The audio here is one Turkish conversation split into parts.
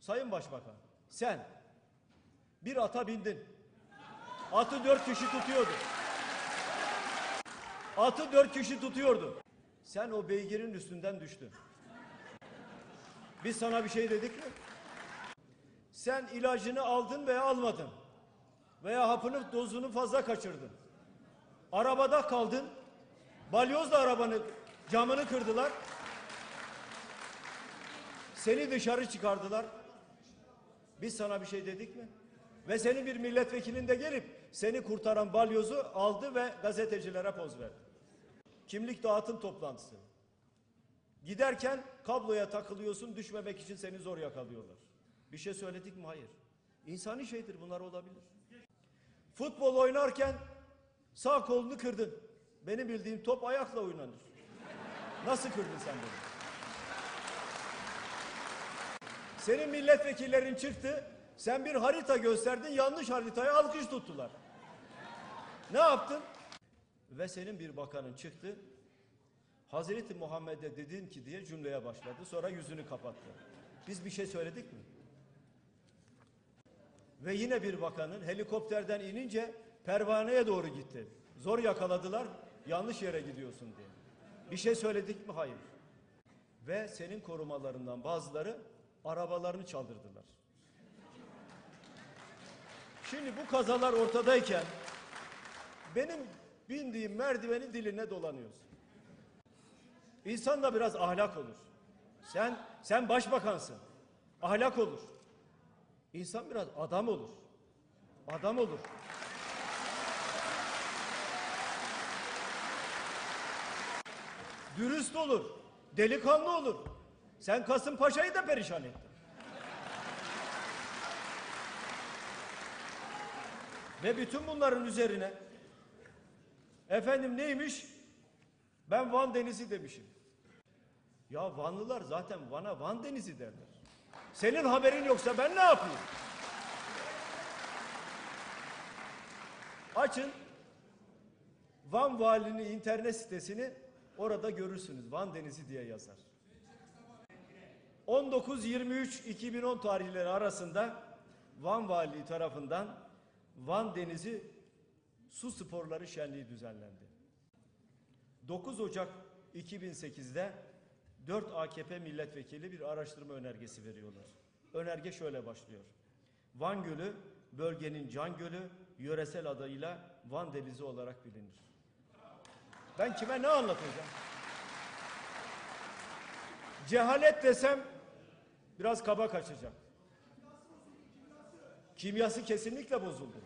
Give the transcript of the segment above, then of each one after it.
Sayın Başbakan, sen bir ata bindin. Atı dört kişi tutuyordu. Atı dört kişi tutuyordu. Sen o beygirin üstünden düştün. Biz sana bir şey dedik mi? Sen ilacını aldın veya almadın. Veya hapını dozunu fazla kaçırdın. Arabada kaldın. Balyozla arabanı camını kırdılar. Seni dışarı çıkardılar. Biz sana bir şey dedik mi? Ve senin bir milletvekilin de gelip seni kurtaran balyozu aldı ve gazetecilere poz verdi. Kimlik dağıtım toplantısı. Giderken kabloya takılıyorsun düşmemek için seni zor yakalıyorlar. Bir şey söyledik mi? Hayır. İnsani şeydir bunlar olabilir. Futbol oynarken sağ kolunu kırdın. Benim bildiğim top ayakla oynanır. Nasıl kırdın sen bunu? Senin milletvekillerin çıktı. Sen bir harita gösterdin. Yanlış haritaya alkış tuttular. Ne yaptın? Ve senin bir bakanın çıktı. Hazreti Muhammed'e dedin ki diye cümleye başladı. Sonra yüzünü kapattı. Biz bir şey söyledik mi? Ve yine bir bakanın helikopterden inince pervaneye doğru gitti. Zor yakaladılar. Yanlış yere gidiyorsun diye. Bir şey söyledik mi? Hayır. Ve senin korumalarından bazıları arabalarını çaldırdılar. Şimdi bu kazalar ortadayken benim bindiğim merdiveni diline dolanıyorsun. İnsan da biraz ahlak olur. Sen sen başbakansın. Ahlak olur. İnsan biraz adam olur. Adam olur. Dürüst olur. Delikanlı olur. Sen Kasımpaşa'yı da perişan ettin. Ve bütün bunların üzerine efendim neymiş? Ben Van Denizi demişim. Ya Vanlılar zaten Van'a Van Denizi derler. Senin haberin yoksa ben ne yapayım? Açın Van Valinin internet sitesini orada görürsünüz. Van Denizi diye yazar. 19-23-2010 tarihleri arasında Van Valiliği tarafından Van Denizi Su Sporları Şenliği düzenlendi. 9 Ocak 2008'de 4 AKP milletvekili bir araştırma önergesi veriyorlar. Önerge şöyle başlıyor. Van Gölü bölgenin can gölü, yöresel adıyla Van Denizi olarak bilinir. Ben kime ne anlatacağım? Cehalet desem biraz kaba kaçacak. Kimyası kesinlikle bozuldu.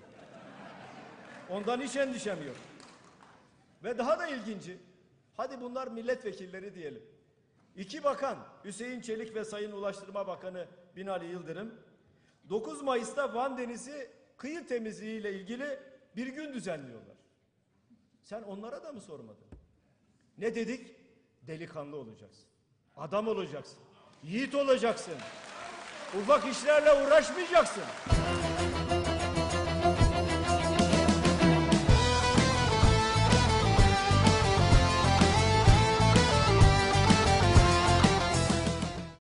Ondan hiç endişem yok. Ve daha da ilginci, hadi bunlar milletvekilleri diyelim. İki bakan, Hüseyin Çelik ve Sayın Ulaştırma Bakanı Binali Yıldırım, 9 Mayıs'ta Van Denizi kıyı temizliği ile ilgili bir gün düzenliyorlar. Sen onlara da mı sormadın? Ne dedik? Delikanlı olacaksın. Adam olacaksın. Yiğit olacaksın. Ufak işlerle uğraşmayacaksın.